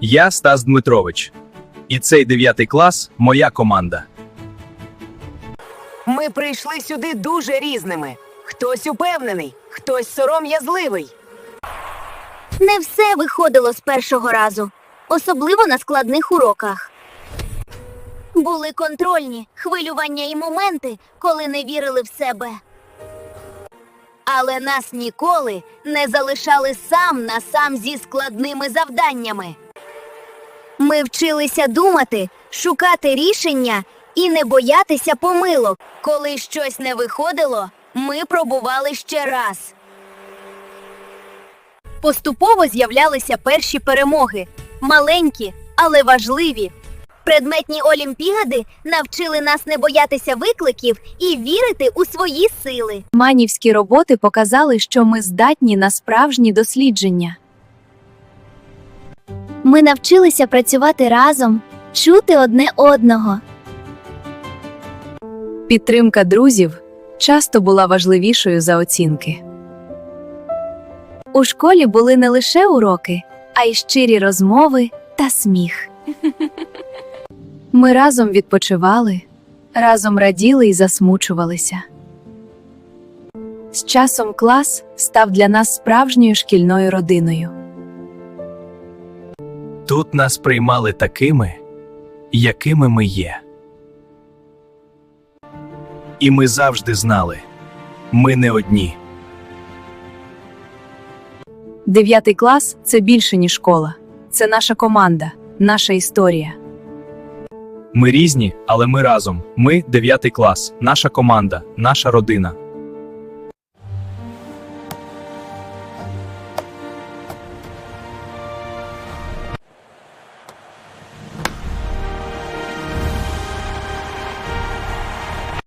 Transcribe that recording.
Я Стас Дмитрович. І цей дев'ятий клас моя команда. Ми прийшли сюди дуже різними. Хтось упевнений, хтось сором'язливий. Не все виходило з першого разу, особливо на складних уроках. Були контрольні, хвилювання і моменти, коли не вірили в себе. Але нас ніколи не залишали сам на сам зі складними завданнями. Ми вчилися думати, шукати рішення і не боятися помилок. Коли щось не виходило, ми пробували ще раз. Поступово з'являлися перші перемоги, маленькі, але важливі. Предметні олімпіади навчили нас не боятися викликів і вірити у свої сили. Манівські роботи показали, що ми здатні на справжні дослідження. Ми навчилися працювати разом, чути одне одного. Підтримка друзів часто була важливішою за оцінки. У школі були не лише уроки, а й щирі розмови та сміх. Ми разом відпочивали, разом раділи і засмучувалися. З часом клас став для нас справжньою шкільною родиною. Тут нас приймали такими, якими ми є. І ми завжди знали, ми не одні. Дев'ятий клас це більше, ніж школа. Це наша команда, наша історія. Ми різні, але ми разом. Ми дев'ятий клас, наша команда, наша родина.